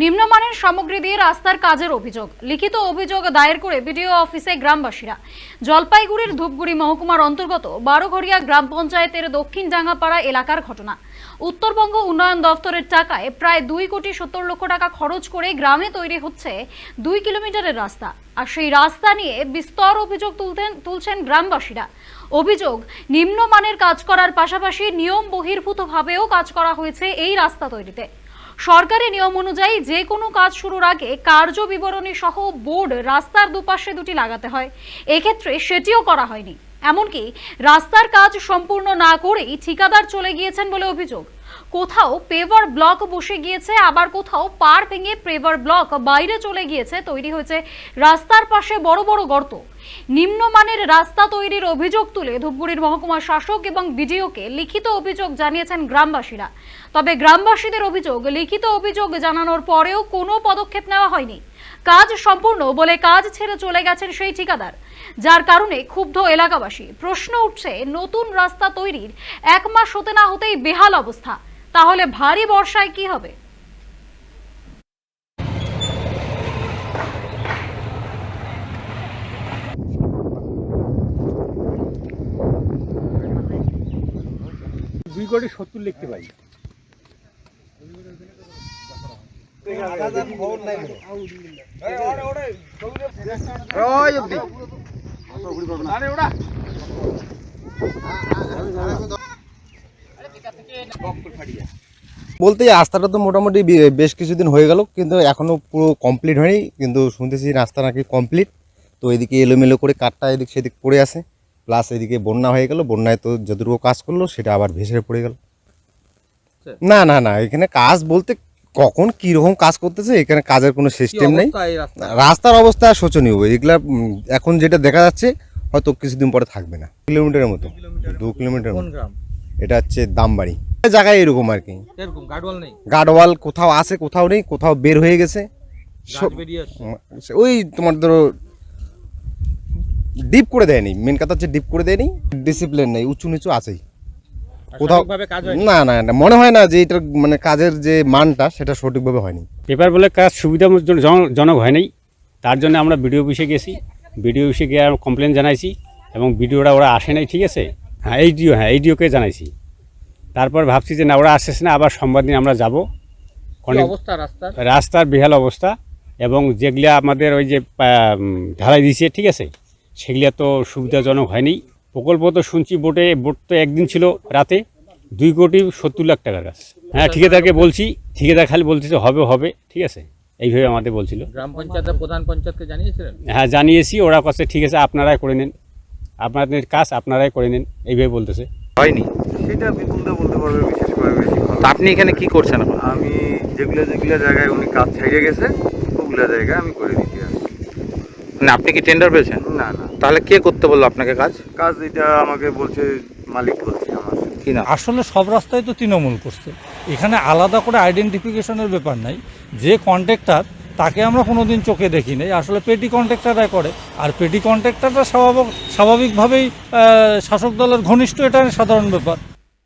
নিম্নমানের সামগ্রী দিয়ে রাস্তার কাজের অভিযোগ। লিখিত অভিযোগ দায়ের করে বিডিও অফিসে গ্রামবাসীরা। জলপাইগুড়ির ধূপগুড়ি মহকুমার অন্তর্গত বারোঘরিয়া গ্রাম পঞ্চায়েতের দক্ষিণ ডাঙ্গাপাড়া এলাকার ঘটনা। উত্তরবঙ্গ উন্নয়ন দফতরের টাকায় প্রায় দুই কোটি সত্তর লক্ষ টাকা খরচ করে গ্রামে তৈরি হচ্ছে দুই কিলোমিটারের রাস্তা। আর সেই রাস্তা নিয়ে বিস্তর অভিযোগ তুলতেন, তুলছেন গ্রামবাসীরা। অভিযোগ, নিম্নমানের কাজ করার পাশাপাশি নিয়ম বহির্ভূতভাবেও কাজ করা হয়েছে এই রাস্তা তৈরিতে। সরকারি নিয়ম অনুযায়ী যে কোনো কাজ শুরুর আগে কার্য বিবরণী সহ বোর্ড রাস্তার দুপাশে দুটি লাগাতে হয়। এক্ষেত্রে সেটিও করা হয়নি। এমনকি রাস্তার কাজ সম্পূর্ণ না করেই ঠিকাদার চলে গিয়েছেন বলে অভিযোগ। কোথাও পেভার ব্লক বসে গিয়েছে, আবার কোথাও পার ভেঙে পেভার ব্লক বাইরে চলে গিয়েছে, তৈরি হয়েছে রাস্তার পাশে বড় বড় গর্ত। নিম্নমানের রাস্তা তৈরির অভিযোগ তুলে ধূপগুড়ির মহকুমা শাসক এবং বিডিওকে লিখিত অভিযোগ জানিয়েছেন গ্রামবাসীরা। তবে গ্রামবাসীদের অভিযোগ, লিখিত অভিযোগ জানানোর পরেও কোনো পদক্ষেপ নেওয়া হয়নি। কাজ সম্পূর্ণ বলে কাজ ছেড়ে চলে গেছেন সেই ঠিকাদার। যার কারণে ক্ষুব্ধ এলাকাবাসী। প্রশ্ন উঠছে, নতুন রাস্তা তৈরির এক মাস হতে না হতেই বেহাল অবস্থা। তাহলে ভারী বর্ষায় কি হবে? দুই কোটি সত্তর লিখতে পাই বলতে রাস্তাটা তো মোটামুটি বেশ কিছুদিন হয়ে গেল কিন্তু এখনও পুরো কমপ্লিট হয়নি কিন্তু শুনতেছি রাস্তা নাকি কমপ্লিট তো এদিকে এলোমেলো করে কাঠটা এদিক সেদিক পড়ে আসে প্লাস এদিকে বন্যা হয়ে গেল বন্যায় তো যতটুকু কাজ করল সেটা আবার ভেসে পড়ে গেল। না না না এখানে কাজ বলতে কখন কীরকম কাজ করতেছে এখানে কাজের কোনো সিস্টেম নেই। রাস্তার অবস্থা শোচনীয় এগুলা এখন যেটা দেখা যাচ্ছে হয়তো কিছুদিন পরে থাকবে না। কিলোমিটারের মতো দু কিলোমিটার এটা হচ্ছে দামবাড়ি। জায়গায় এরকম আর কি। এরকম গার্ডওয়াল নেই? গার্ডওয়াল কোথাও আছে কোথাও নেই কোথাও বের হয়ে গেছে। ওই তোমার ধরো ডিপ করে দেয়নি। মেন কথা হচ্ছে ডিপ করে দেয়নি ডিসিপ্লিন নেই উঁচু নিচু আছেই। কোথাও হয় না না না মনে হয় না যে এটার মানে কাজের যে মানটা সেটা সঠিকভাবে হয়নি। পেপার বলে কাজ সুবিধাজনক হয় নাই তার জন্য আমরা বিডিও অফিসে গেছি। বিডিও অফিসে গিয়ে কমপ্লেন জানাইছি এবং বিডিওরা ওরা আসে নাই ঠিক আছে? হ্যাঁ এইডিও হ্যাঁ এইডিওকে জানাইছি। তারপর ভাবছি যে না ওরা আসতেছে না আবার সোমবার দিন আমরা যাব। অনেক রাস্তার? রাস্তার বেহাল অবস্থা। এবং যেগুলা আমাদের ওই যে ঢালাই দিয়েছে ঠিক আছে? সেগুলা তো সুবিধাজনক হয়নি। প্রকল্প তো শুনছি বোটে বোট তো একদিন ছিল রাতে। দুই কোটি সত্তর লাখ টাকার কাজ হ্যাঁ ঠিকাদারকে বলছি। ঠিকাদার খালি বলতেছে হবে হবে ঠিক আছে? এইভাবে আমাদের বলছিল। গ্রাম পঞ্চায়েতের প্রধান পঞ্চায়েতকে জানিয়েছিলেন? হ্যাঁ জানিয়েছি ওরা কাছে ঠিক আছে আপনারাই করে নিন। আপনাদের কাজ আপনারাই করে নিন এইভাবে বলতেছে। হয়নি? সেটা বিপুলদা বলতে পারবে বিশেষ করে বেশি ভালো। আপনি এখানে কি করছেন এখন? আমি যেগুলো যেগুলো জায়গায় উনি কাজ ছাইড়ে গেছে ওগুলো জায়গায় আমি করে দিতে আসছি। মানে আপনি কি টেন্ডার পেয়েছেন? না না। তাহলে কে করতে বলল আপনাকে কাজ? কাজ এটা আমাকে বলছে মালিক বলছে আমার। কি না আসলে সব রাস্তায় তো তৃণমূল করছে। এখানে আলাদা করে আইডেন্টিফিকেশনের ব্যাপার নাই। যে কন্ট্রাক্টর তাকে আমরা কোনো দিন চোখে দেখি নাই। আসলে পেটি কন্ট্রাক্টাররা করে। আর পেটি কন্ট্রাক্টাররা স্বাভাবিক স্বাভাবিকভাবেই শাসক দলের ঘনিষ্ঠ, এটা সাধারণ ব্যাপার।